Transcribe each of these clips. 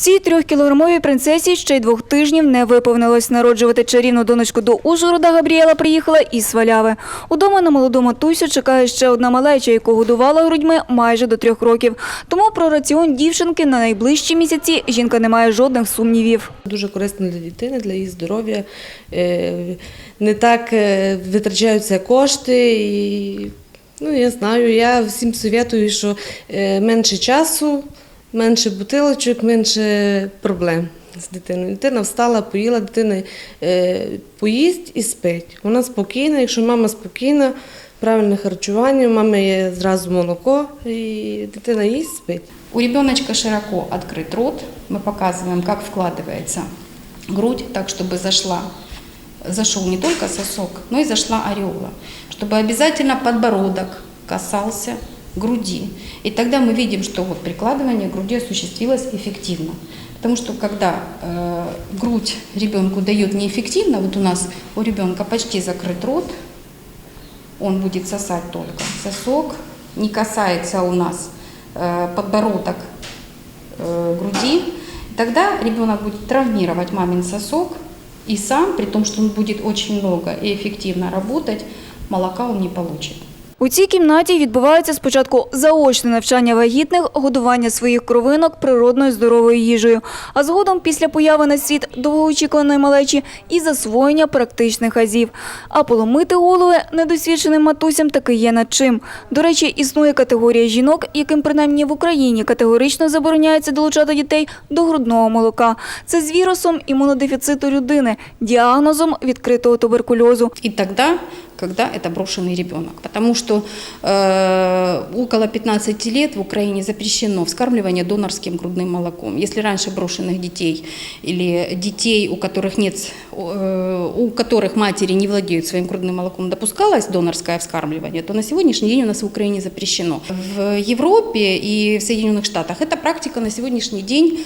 Цій трьохкілограмовій принцесі ще й двох тижнів не виповнилось. Народжувати чарівну донечку до Ужгорода Габріела приїхала із Сваляви. Удома на молоду матусю чекає ще одна малеча, яку годувала грудьми майже до трьох років. Тому про раціон дівчинки на найближчі місяці жінка не має жодних сумнівів. Дуже корисно для дитини, для її здоров'я. Е, Не так е, витрачаються кошти. І, ну, я знаю, я всім советую, що е, менше часу, менше бутилочок, менше проблем з дитиною. Дитина встала, поїла, дитина е, поїсть і спить. Вона спокійна, якщо мама спокійна, правильне харчування, у мами є зразу молоко, і дитина їсть, спить. У ребеночка широко открыт рот. Мы показываем, как вкладывается грудь, так, чтобы зашла, зашел не только сосок, но и зашла ореола. Чтобы обязательно подбородок касался груди. И тогда мы видим, что вот прикладывание груди осуществилось эффективно. Потому что когда э, грудь ребенку дает неэффективно, вот у нас у ребенка почти закрыт рот, он будет сосать только сосок, не касается у нас э, подбородок э, груди, тогда ребенок будет травмировать мамин сосок, и сам, при том, что он будет очень много и эффективно работать, молока он не получит. У цій кімнаті відбувається спочатку заочне навчання вагітних, годування своїх кровинок природною здоровою їжею, а згодом після появи на світ довгоочікуваної малечі і засвоєння практичних азів. А поломити голови недосвідченим матусям таки є над чим. До речі, існує категорія жінок, яким принаймні в Україні категорично забороняється долучати дітей до грудного молока. Це з вірусом імунодефіциту людини, діагнозом відкритого туберкульозу. И тогда, когда это брошенный ребенок. Потому что э, около 15 лет в Украине запрещено вскармливание донорским грудным молоком. Если раньше брошенных детей или детей, у которых нет, э, у которых матери не владеют своим грудным молоком, допускалось донорское вскармливание, то на сегодняшний день у нас в Украине запрещено. В Европе и в Соединенных Штатах эта практика на сегодняшний день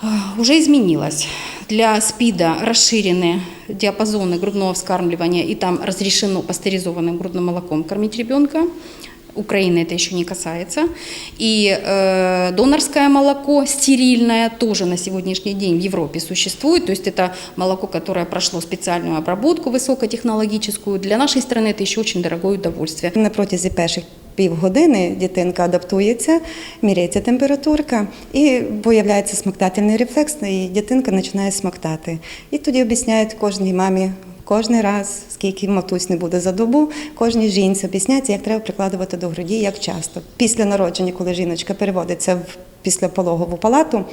а, уже изменилась. Для СПИДа расширены диапазоны грудного вскармливания, и там разрешено пастеризованным грудным молоком кормить ребенка. Украины это еще не касается. И э, донорское молоко стерильное тоже на сегодняшний день в Европе существует. То есть это молоко, которое прошло специальную обработку высокотехнологическую. Для нашей страны это еще очень дорогое удовольствие. На протязі перших півгодини дитинка адаптується, міряється температурка і появляється смоктательний рефлекс, і дитинка починає смоктати. І тоді об'ясняють кожній мамі. Кожний раз, скільки матусь не буде за добу, кожній жінці об'ясняється, як треба прикладувати до груді, як часто. Після народження, коли жіночка переводиться в післяпологову палату,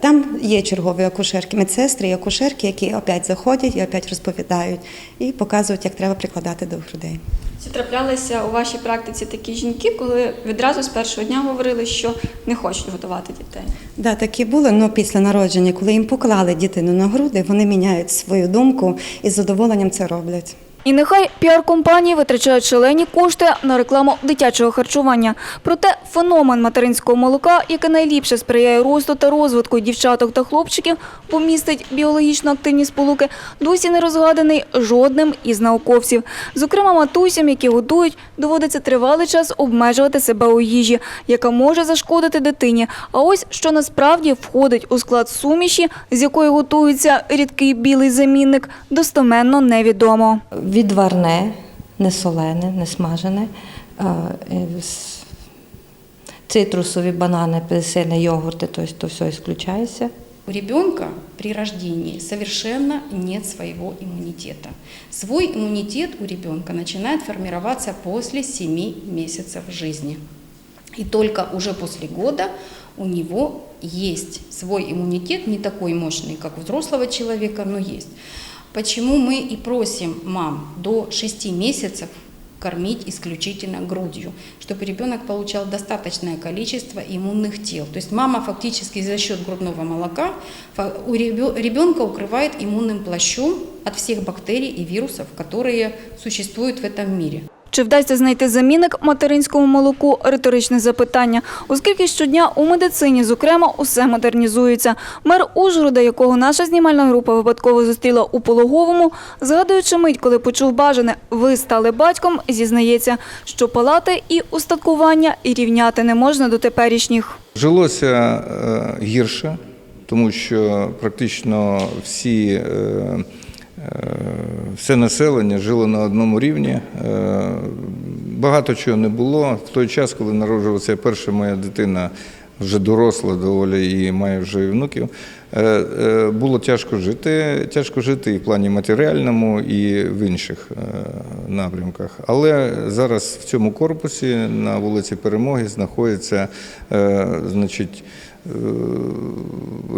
там є чергові акушерки, медсестри і акушерки, які опять заходять і опять розповідають і показують, як треба прикладати до грудей. Чи траплялися у вашій практиці такі жінки, коли відразу з першого дня говорили, що не хочуть готувати дітей? Да, такі були, але після народження, коли їм поклали дитину на груди, вони міняють свою думку і з задоволенням це роблять. І нехай піар-компанії витрачають шалені кошти на рекламу дитячого харчування. Проте феномен материнського молока, яке найліпше сприяє росту та розвитку дівчаток та хлопчиків, бо містить біологічно активні сполуки, досі не розгаданий жодним із науковців. Зокрема, матусям, які годують, доводиться тривалий час обмежувати себе у їжі, яка може зашкодити дитині. А ось що насправді входить у склад суміші, з якої готується рідкий білий замінник, достоменно невідомо. Відварне, не солене, не смажене, е, с- цитрусові банани, апельсини, йогурти, тобто то все ісключається. У ребенка при рождении совершенно нет своего иммунитета. Свой иммунитет у ребенка начинает формироваться после 7 месяцев жизни. И только уже после года у него есть свой иммунитет, не такой мощный, как у взрослого человека, но есть. Почему мы и просим мам до 6 месяцев кормить исключительно грудью, чтобы ребенок получал достаточное количество иммунных тел. То есть мама фактически за счет грудного молока у ребенка укрывает иммунным плащом от всех бактерий и вирусов, которые существуют в этом мире. Чи вдасться знайти замінник материнському молоку – риторичне запитання, оскільки щодня у медицині, зокрема, усе модернізується. Мер Ужгорода, якого наша знімальна група випадково зустріла у Пологовому, згадуючи мить, коли почув бажане «ви стали батьком», зізнається, що палати і устаткування і рівняти не можна до теперішніх. Жилося е, гірше, тому що практично всі. Все населення жило на одному рівні. Е, Багато чого не було. В той час, коли народжувалася перша моя дитина, вже доросла доволі і має вже і внуків, е, е, було тяжко жити. Тяжко жити і в плані матеріальному, і в інших напрямках. Але зараз в цьому корпусі на вулиці Перемоги знаходиться значить,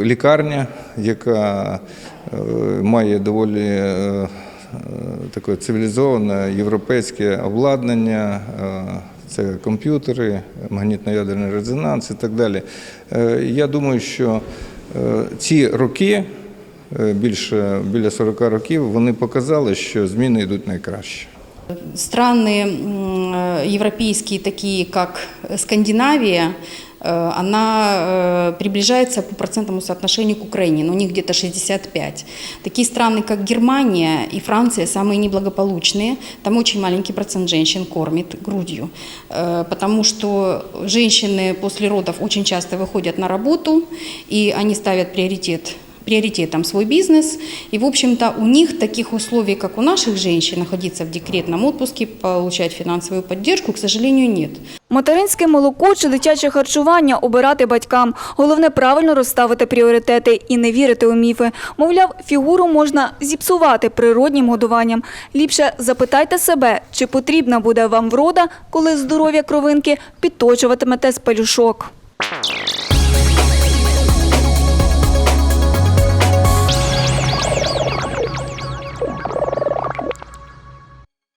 лікарня, яка е, має доволі е, е, таке цивілізоване європейське обладнання. е, Це комп'ютери, магнітно-ядерний резонанс і так далі. Е, Я думаю, що е, ці роки, е, більше біля 40 років, вони показали, що зміни йдуть найкраще. Страны м, э, европейские, такие как Скандинавия, э, она э, приближается по процентному соотношению к Украине, но у них где-то 65. Такие страны, как Германия и Франция, самые неблагополучные. Там очень маленький процент женщин кормит грудью, Э, потому что женщины после родов очень часто выходят на работу, и они ставят приоритет приоритетом свой бизнес. И, в общем-то, у них таких условий, как у наших женщин, находиться в декретном отпуске, получать финансовую поддержку, к сожалению, нет. Материнське молоко чи дитяче харчування обирати батькам. Головне правильно розставити пріоритети і не вірити у міфи. Мовляв, фігуру можна зіпсувати природнім годуванням. Ліпше запитайте себе, чи потрібна буде вам врода, коли здоров'я кровинки підточуватимете з пелюшок.